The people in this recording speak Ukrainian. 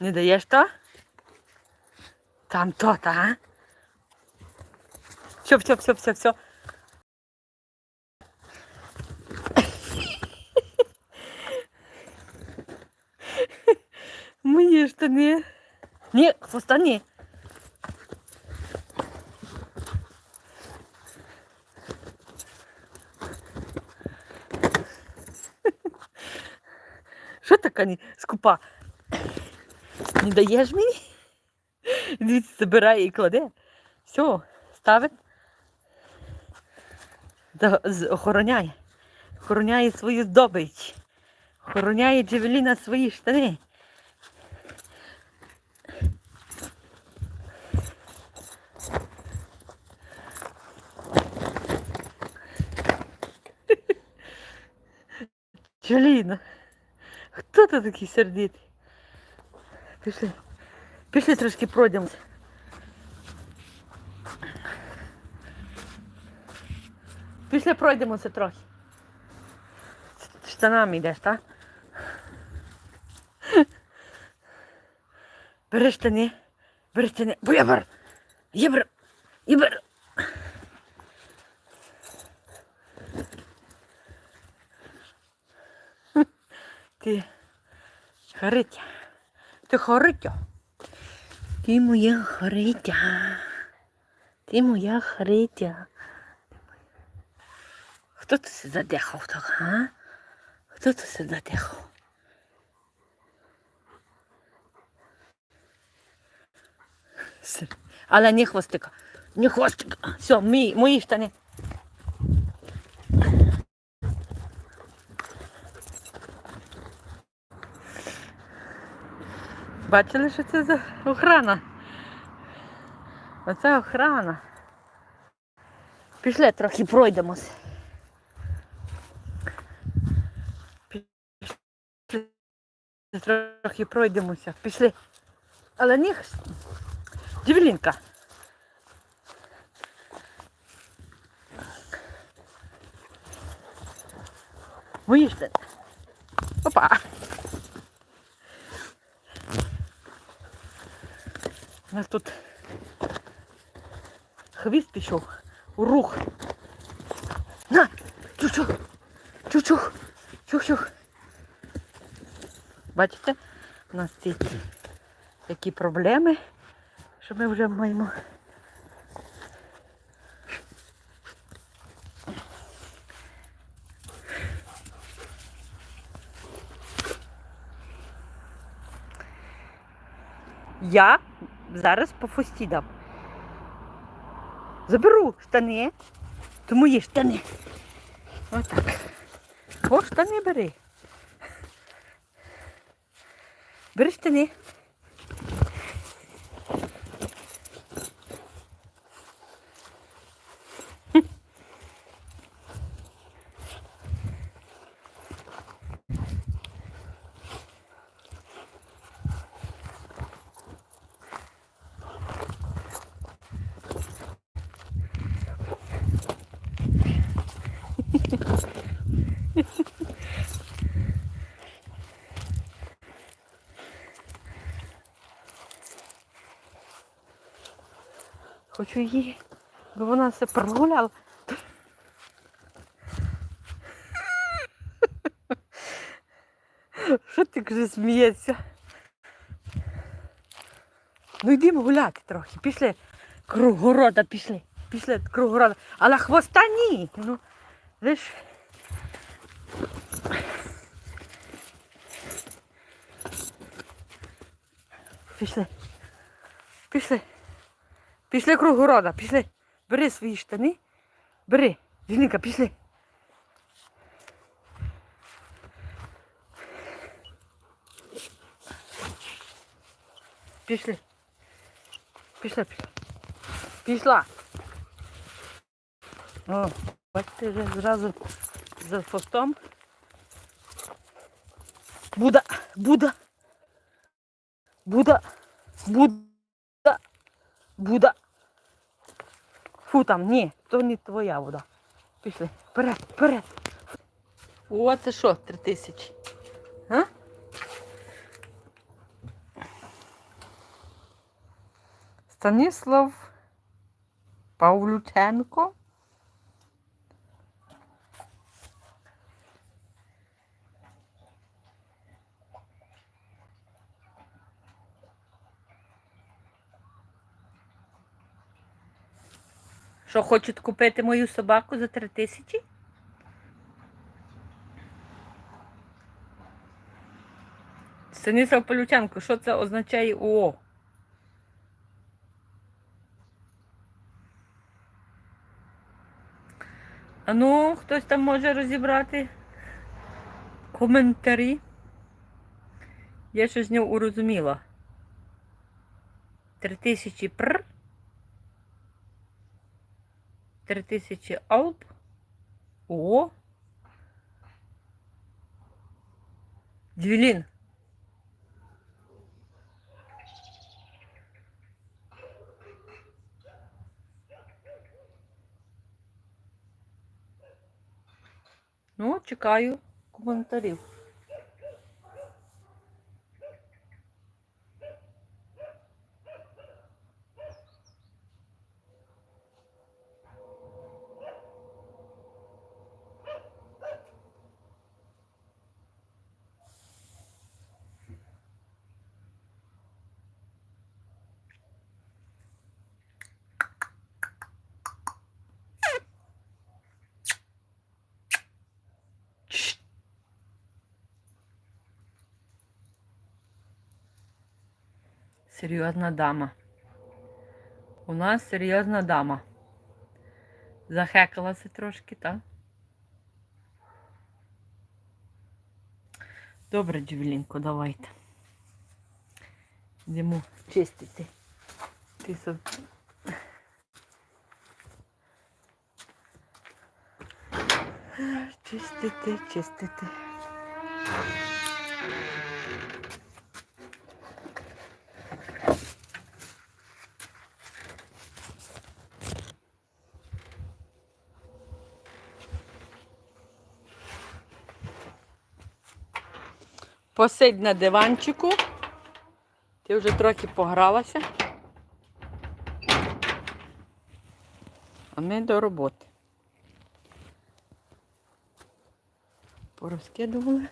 Не даєш то? Там то, та? а? Все, все, все, все, все. Мої штани. Ні, хвоста ні. Що така ні? скупа? Не даєш мені? Дивіться, забирає і кладе. Все, ставить. Охороняє. Охороняє свою здобич. Охороняє Джевеліна свої штани. Джевеліна, хто ти такий сердитий? Пішли. Пішли трошки пройдемося. Після пройдемося трохи. Штанами йдеш, так? Бери штани. Бери штани. Бо я бер. Ти Харитя. Ти Харитя. Ти моя Харитя. Ти моя Харитя. Хто тут задихав так, а? Хто тут задихав? Але не хвостика. Не хвостика. Все, мій, мої штани. Бачили, що це за охрана? Оце охрана. Пішли трохи пройдемось. Трохи пройдемося. Пішли. Але ні. Дівлінка. Виїжте. Опа. У нас тут хвіст пішов рух. На! Чух-чух! Чух-чух! Чух-чух! Бачите, у нас ці такі проблеми, що ми вже маємо. Я зараз по фусті дам. Заберу штани. То мої штани. Отак. О, штани бери. Бери штани. Хочу її, бо вона все прогуляла. Що ти каже, сміється? Ну йдемо гуляти трохи. Пішли круг города, пішли. Пішли круг города. Але хвоста ні. Ну, ви. Пішли. Пішли. Пішли круг города, пішли. Бери свої штани. Бери. Жінка, пішли. Пішли. Пішла, пішла. Пішла. О, бачите, вже зразу за хвостом. Буда, Буда. Буда. Буда. Буда. Фу там, ні, то не твоя вода. Пішли. Вперед, вперед. О, це що, три тисячі? А? Станіслав Павлюченко. Що хочуть купити мою собаку за три тисячі? Станіслав Полюченко, що це означає ООО? А ну, хтось там може розібрати коментарі. Я щось не урозуміла. Три тисячі пр. Три тисячі алп. О. Двілін. Ну, чекаю коментарів. Серйозна дама. У нас серйозна дама. Захекалася трошки, так? Добре, Джевелінко, давайте. Йдемо чистити. Ти соб... Чистити, чистити. Посидь на диванчику. Ти вже трохи погралася. А ми до роботи. Порозкидували.